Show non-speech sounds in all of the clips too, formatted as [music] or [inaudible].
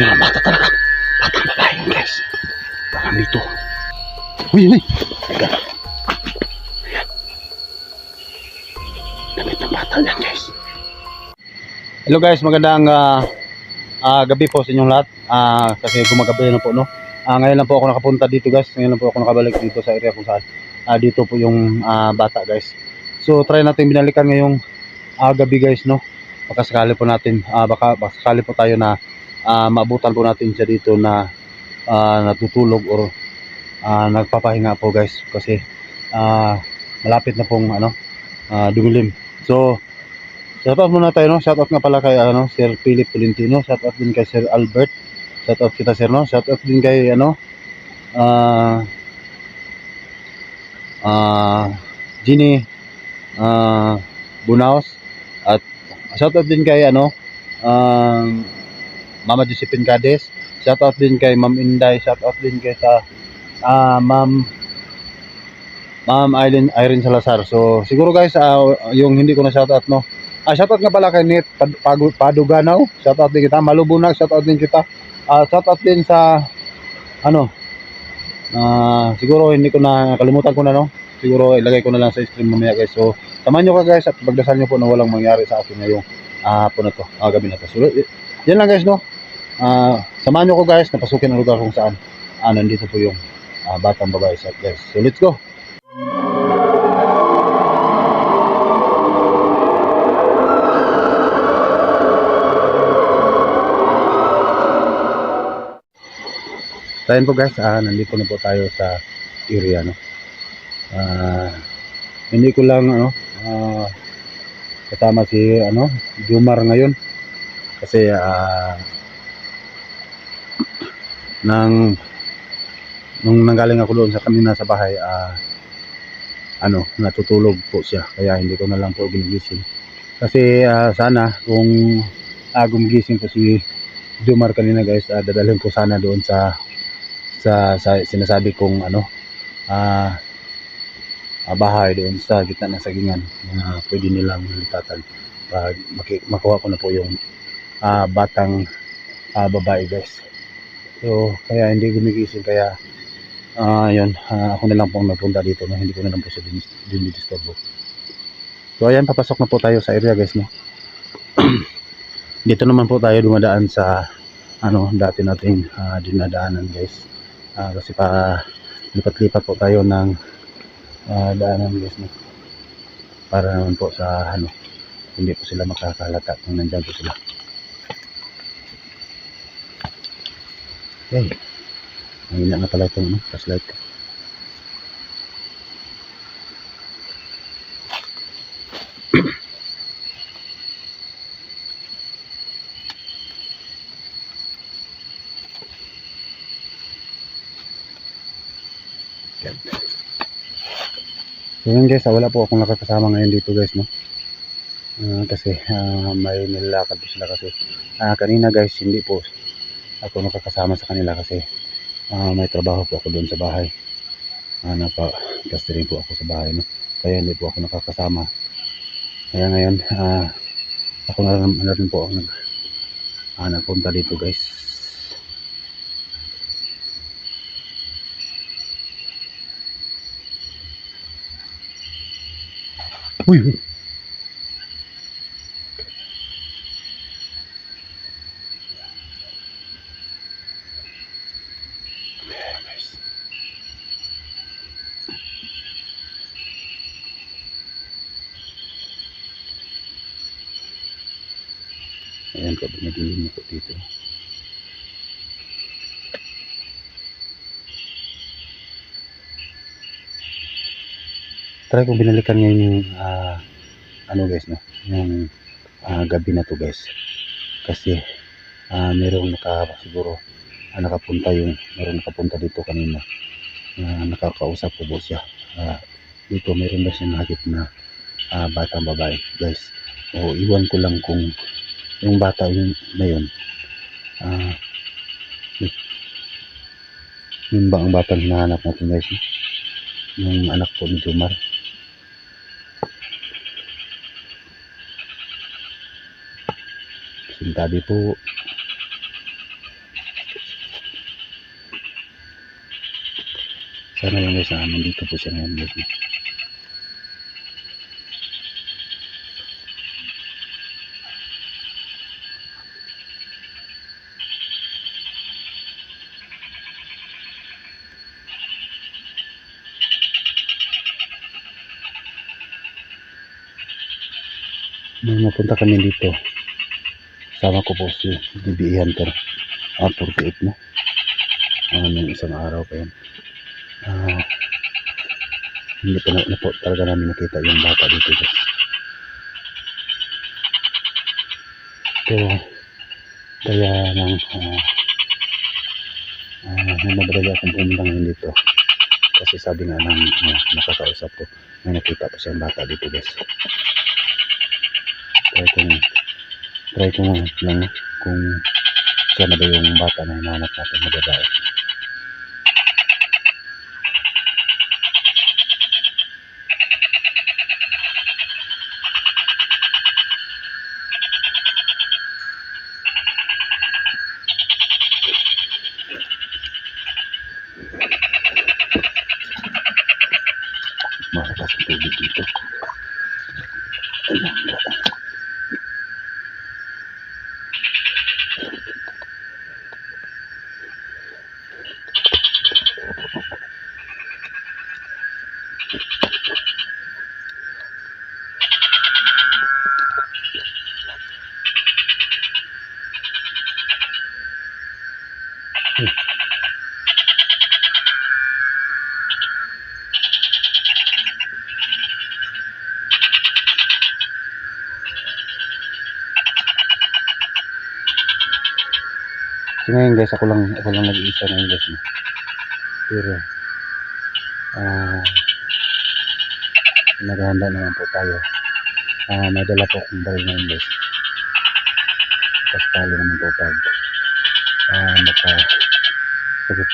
Yun ang bata talaga. Batang babae yun, guys. Parang dito. Uy, uy. Teka. Ayan. Damit ng bata yan, guys. Hello guys, magandang ah, ah, gabi po sa inyong lahat. Ah, kasi gumagabi na po, no? Ah, ngayon lang po ako nakapunta dito, guys. Ngayon lang po ako nakabalik dito sa area kung saan. Ah, dito po yung ah, bata, guys. So, try natin binalikan ngayong ah, gabi, guys, no? Baka sakali po natin, ah, baka, baka sakali po tayo na ah, maabutan po natin siya dito na ah, natutulog or ah, nagpapahinga po, guys. Kasi ah, malapit na pong ano, ah, dumilim. So, Shoutout muna tayo, no? Shoutout nga pala kay, ano, Sir Philip Tolentino. Shoutout din kay Sir Albert. Shoutout kita, Sir, no? Shoutout din kay, ano, ah, ah, Ginny, ah, Bunaos. At shoutout din kay, ano, ah, Mama Josephine Cades. Shoutout din kay Ma'am Inday. Shoutout din kay sa, ah, Ma'am, Ma'am Irene, Irene Salazar. So, siguro guys, ah, yung hindi ko na shoutout, no? Ah, shoutout nga pala kay Pag- Paduganaw. Shoutout din kita. Malubunag, shoutout din kita. Ah, shoutout din sa ano? Ah, siguro hindi ko na kalimutan ko na no. Siguro ilagay ko na lang sa stream mamaya guys. So, samahan niyo ka guys at pagdasal niyo po na walang mangyari sa akin ngayong ah po na to, ah, gabi na to. So, yan lang guys no. Ah, samahan niyo ko guys na pasukin ang lugar kung saan ah, nandito po yung ah, batang babae sa guys. So, let's go. So ayun po guys, ah, nandito na po tayo sa area no. Ah, hindi ko lang ano, ah, kasama si ano, Jumar ngayon kasi ah nang nung nanggaling ako doon sa kanina sa bahay, ah, ano, natutulog po siya. Kaya hindi ko na lang po ginigising. Kasi ah, sana kung ah, gumigising po si Jumar kanina guys, ah, dadalhin ko sana doon sa sa, sa sinasabi kong ano ah ah, bahay doon sa gitna ng sagingan na pwede nilang lipatan pag maki, makuha ko na po yung ah, batang ah, babae guys so kaya hindi gumigising kaya ah yun ah, ako na lang pong nagpunta dito no? hindi ko na lang po siya din, din disturbo so ayan papasok na po tayo sa area guys no [clears throat] dito naman po tayo dumadaan sa ano dati nating ah, dinadaanan guys Ah, kasi pa lipat-lipat po tayo ng ah, daanan guys no? para naman po sa ano hindi po sila makakalata kung nandyan po sila okay mahina na pala itong ano, flashlight ko So yun guys, ah, wala po akong nakakasama ngayon dito guys, no? Ah, kasi ah, may nilakad po sila kasi ah, kanina guys, hindi po ako nakakasama sa kanila kasi ah, may trabaho po ako doon sa bahay. Ah, napa-plastering po ako sa bahay, no? Kaya hindi po ako nakakasama. Kaya ngayon, ah, ako na rin, na rin po nag, ah, nagpunta dito guys. Uy, uy. Guys. Ayan po, binadilim na po dito. Try ko binalikan ngayon yung ah, ano guys no, yung ah, gabi na to guys. Kasi ah, merong naka siguro ah, nakapunta yung merong nakapunta dito kanina. na nakakausap ko po siya. Ah, dito meron na siya nakakit na ah, batang babae guys. O iwan ko lang kung yung bata yun, na yun. Uh, yun. Ba ang batang hinahanap natin guys? Yung anak po ni Jomar. Sintabi po. Sana yung guys na nandito po siya ngayon guys Nung napunta kami dito, sama ko po si DBE Hunter. Ah, 48 na. Ah, may isang araw pa yan. Ah, hindi pa na, na po talaga namin nakita yung bata dito guys. So, kaya nang ah, ah, namadali akong pumunta ngayon dito. Kasi sabi nga ng ah, nakakausap ko, may nakita pa siyang bata dito guys. Try kong, try ko lang kung siya na ba yung bata na hinahanap natin na babae. Malakas ang dito. So ngayon guys, ako lang, ako lang nag-iisa ngayon guys. No? Pero, ah, naghahanda naman po tayo. Ah, may dala po akong baril ngayon guys. Tapos talo naman po pag, ah, maka, sagot,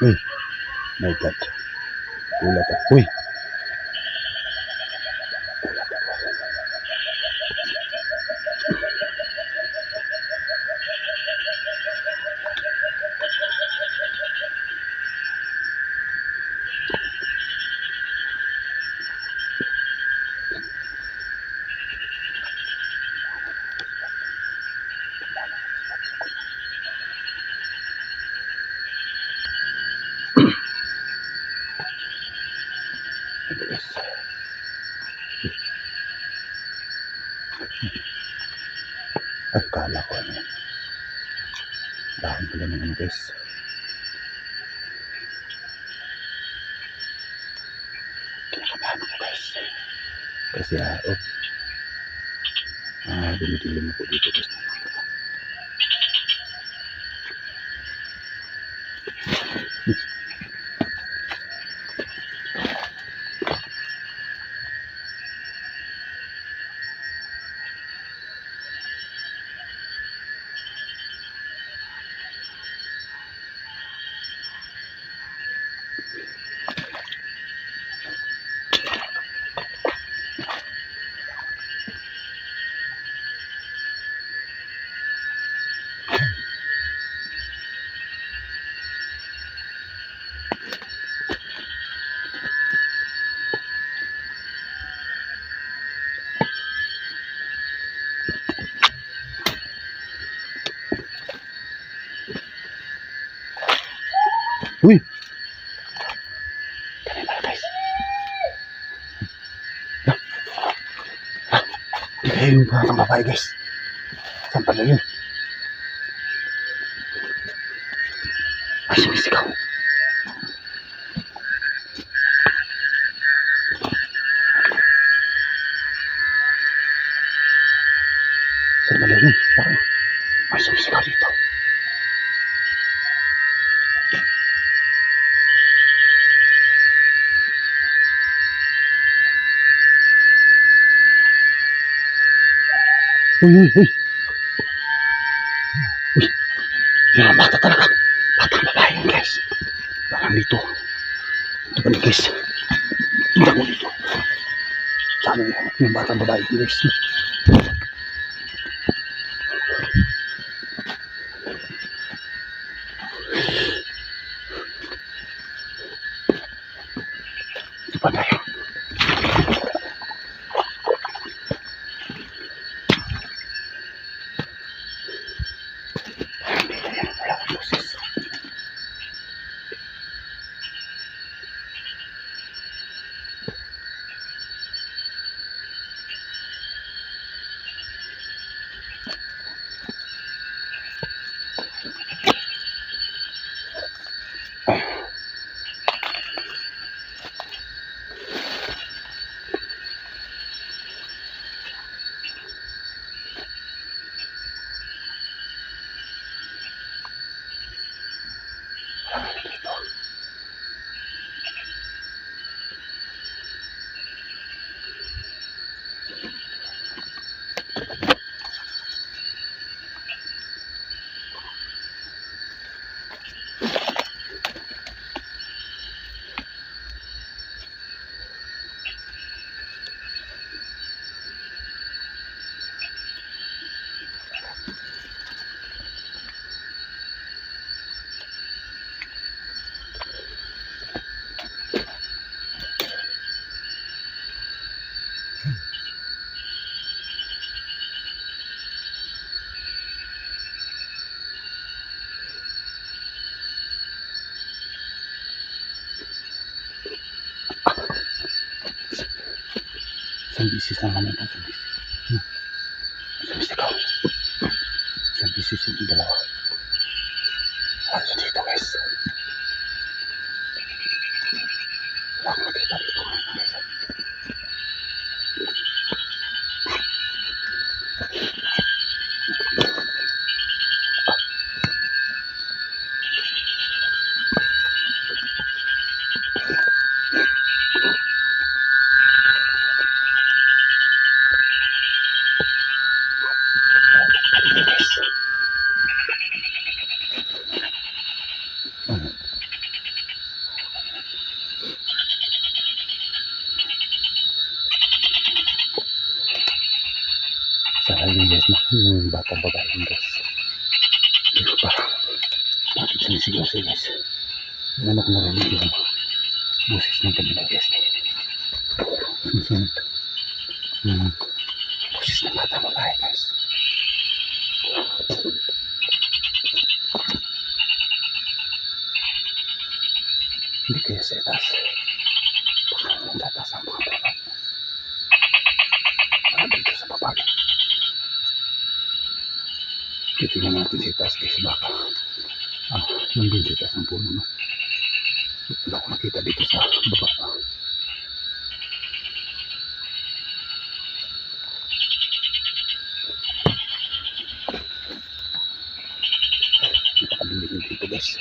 Uy, my God. Ulat ako. Uy! Ay, kala ko ano yan. Pala ng guys. Kinakabahan ako guys. Kasi ah, oh. Ah, dumidilim ako dito guys. Kayo yung pangatang babae guys. Saan pala yun? Ay, sumisigaw. Uy, uy, uy. Uy. Yung mga bata talaga. Batang babae yun, guys. Parang dito. Ito ba ni guys? Tingnan mo dito. Sana yung, batang babae guys. Isang bisis lang naman itong isang bisis. Hmm. Isang bisis ikaw. Isang bisis yung dalawa. Ano dito guys? Wala akong makita dito ngayon guys. Dito guys. Ano? Sa akin guys, na yung batang babae yun guys. Dito parang bakit sumisigaw siya guys. Yung anak narinig yung boses ng kanila guys. Sumusunod. Yung boses ng batang babae guys. Hindi kaya sa itaas. Baka naman tataas ang mga baba. Ah, dito sa baba. Titingnan natin sa itaas kasi baka ah, nandun sa itaas ng puno. No? Wala ko nakita dito sa baba. Napakadilim dito guys.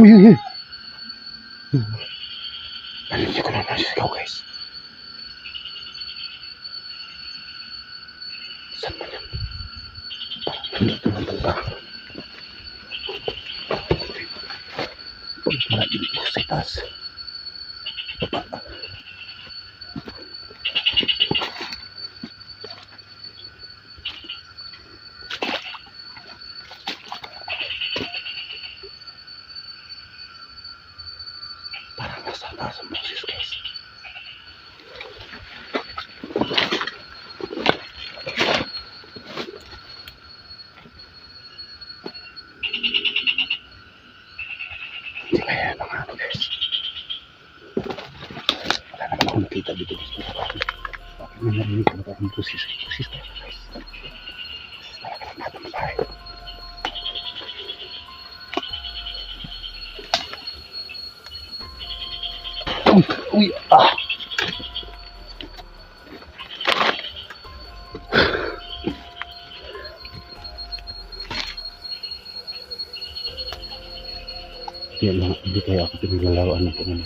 Uy, uy, uy. Narinig ko na nasigaw, guys. Saan ba yan? Parang nandito lang banda. Maraming po sa taas. Baba. mataas ang boses guys. Hindi kaya ng ano guys. Wala naman ako nakita dito guys. Bakit may narinig ko na parang boses? Boses talaga guys. Boses talaga ng bata ng bahay. Uy, uy, ah. Yan lang, hindi kaya ako pinaglalaroan ng kung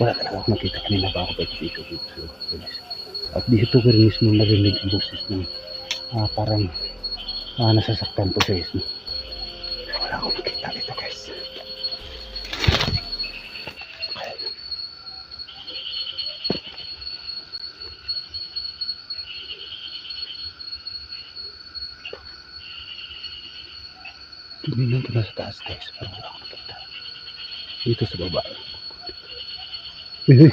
Wala talaga ako nakita kanina pa ako pag-ikot dito sa lugar guys. At dito ko rin mismo narinig ang boses ng ah, parang ah, nasasaktan po siya mismo. Wala akong nakita dito guys. Tingnan ko na sa taas guys. Parang wala akong nakita. Dito sa baba. Uy, uy.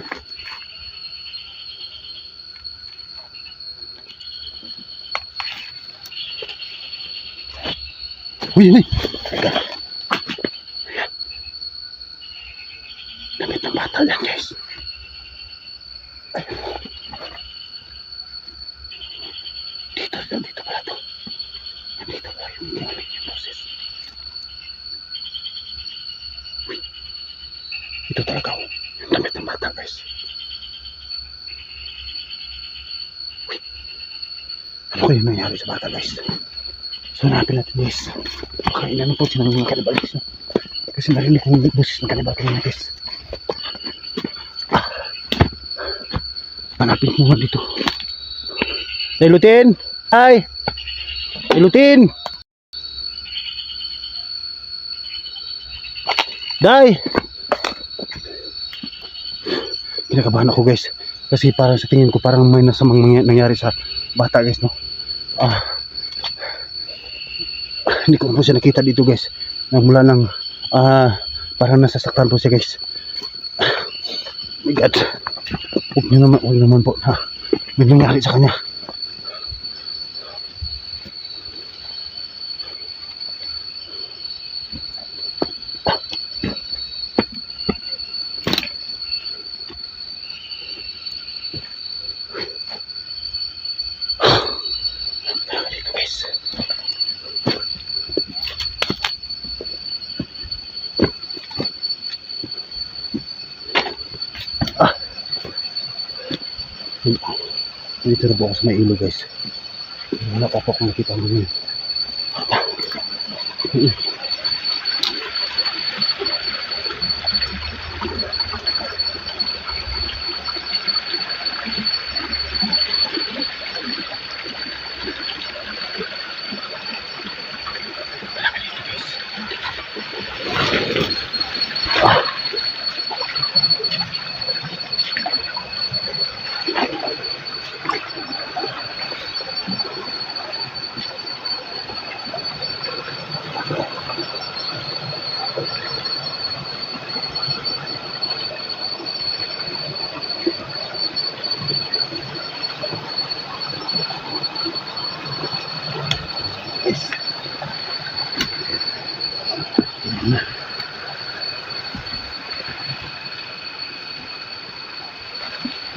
Uy, uy. Teka. Damit ng bata yan, guys. Ayun. Dito, dito pala to. Nandito pala yung yung, yung boses. Uy. Ito talaga, oh. Yung damit ng bata, guys. Uy. Sa bata, guys? So, hanapin natin, guys. Baka inano po sila ng mga kanibal, guys. no? Kasi narinig ko yung boses ng kanibal kanina, guys. Ah. Hanapin ko nga dito. Hey, Lutin! Hi! Hey, Lutin! Day! Kinakabahan ako guys. Kasi parang sa tingin ko parang may nasamang nangyari sa bata guys no. Ah. Hindi ko po siya nakita dito guys. Nagmula ng ah parang nasasaktan po siya guys. Oh my God. Huwag naman, huwag naman po na may nangyari sa kanya. Dito na po ako sa may ilo guys. Wala pa po akong nakita ang ganyan.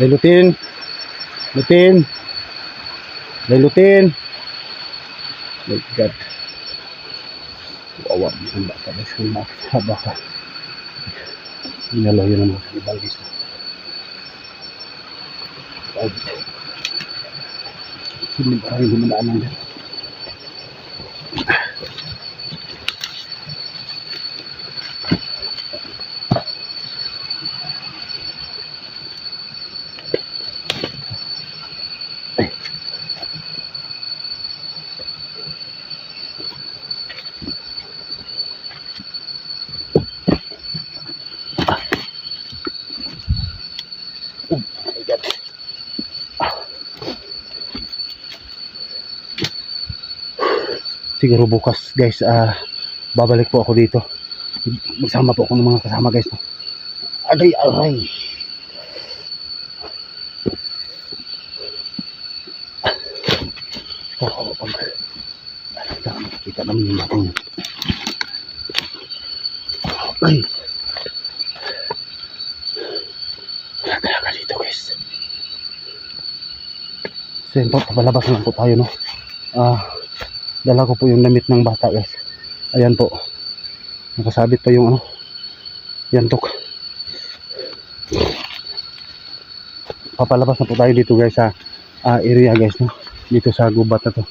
Lelutin. Lutin. Lelutin. My God. Wawa ang bata. Guys, kung makakaba ka. Inalaw yun ang mga kanibal guys. Pag hindi ba rin dumadaanan dyan? Siguro bukas guys, ah babalik po ako dito. magsama po ako ng mga kasama guys. No? Aray, aray. Pag saka makikita namin yung yun. Ay. Wala talaga dito guys. So yun po, papalabas lang po tayo no. Ah, dala ko po yung damit ng bata guys. Ayan po. Nakasabit pa yung ano. Yantok. Papalabas na po tayo dito guys sa ah, area guys no. Dito sa gubat na to.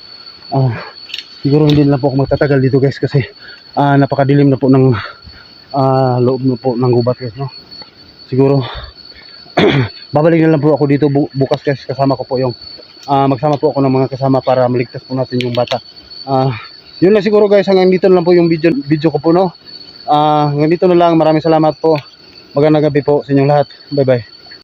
Ah, siguro hindi na po ako magtatagal dito guys kasi ah, napakadilim na po ng ah, loob na po ng gubat guys no. Siguro [clears throat] babalik na lang po ako dito bu- bukas guys kasama ko po yung ah, magsama po ako ng mga kasama para maligtas po natin yung bata. Ah, yun lang siguro guys, hanggang dito na lang po yung video, video ko po no. Ah, hanggang dito na lang. Maraming salamat po. Magandang gabi po sa inyong lahat. Bye bye.